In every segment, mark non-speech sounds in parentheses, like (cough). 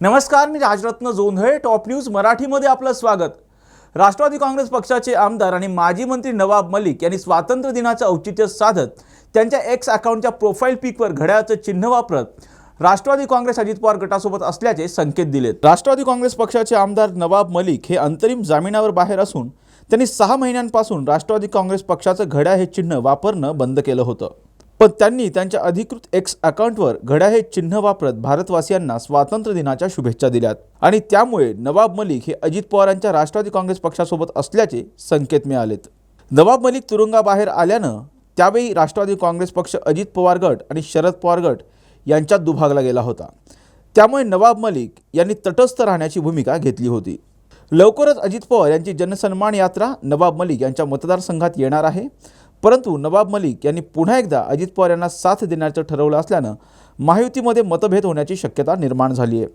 नमस्कार मी Rajratna Jondhale top news मराठीमध्ये आपलं स्वागत. राष्ट्रवादी काँग्रेस पक्षाचे आमदार आणि माजी मंत्री नवाब मलिक यांनी स्वातंत्र्य दिनाचं औचित्य साधत त्यांच्या एक्स अकाउंटच्या प्रोफाईल पिकवर घड्याळाचं चिन्ह वापरत राष्ट्रवादी काँग्रेस अजित पवार गटासोबत असल्याचे संकेत दिलेत. राष्ट्रवादी काँग्रेस पक्षाचे आमदार नवाब मलिक हे अंतरिम जामिनावर बाहेर असून त्यांनी सहा महिन्यांपासून राष्ट्रवादी काँग्रेस पक्षाचं घड्याळ हे चिन्ह वापरणं बंद केलं होतं. पण त्यांनी त्यांच्या अधिकृत एक्स अकाउंटवर घड्या हे चिन्ह वापरत भारतवासियांना स्वातंत्र्य दिनाच्या शुभेच्छा दिल्यात. आणि त्यामुळे नवाब मलिक हे अजित पवारांच्या राष्ट्रवादी काँग्रेस पक्षासोबत असल्याचे संकेत मिळालेत. नवाब मलिक तुरुंगाबाहेर आल्यानं त्यावेळी राष्ट्रवादी काँग्रेस पक्ष अजित पवार गट आणि शरद पवार गट यांच्यात दुभागला गेला होता. त्यामुळे नवाब मलिक यांनी तटस्थ राहण्याची भूमिका घेतली होती. लवकरच अजित पवार यांची जनसन्मान यात्रा नवाब मलिक यांच्या मतदारसंघात येणार आहे. परंतु नवाब मलिक यांनी पुन्हा एकदा अजित पवार यांना साथ देण्याचं ठरवलं असल्यानं महायुतीमध्ये मतभेद होण्याची शक्यता निर्माण झाली आहे.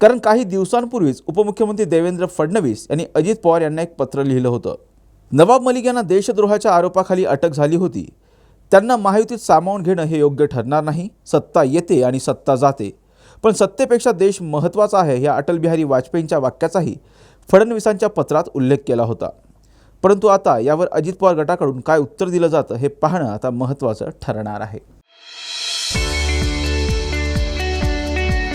कारण काही दिवसांपूर्वीच उपमुख्यमंत्री देवेंद्र फडणवीस यांनी अजित पवार यांना एक पत्र लिहिलं होतं. नवाब मलिक यांना देशद्रोहाच्या आरोपाखाली अटक झाली होती. त्यांना महायुतीत सामावून घेणं हे योग्य ठरणार नाही. सत्ता येते आणि सत्ता जाते. पण सत्तेपेक्षा देश महत्त्वाचा आहे या अटलबिहारी वाजपेयींच्या वाक्याचाही फडणवीसांच्या पत्रात उल्लेख केला होता. परंतु आता यावर अजित पवार गटाकडून काय उत्तर दिलं जातं हे पाहणं आता महत्त्वाचं ठरणार आहे.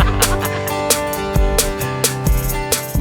(laughs)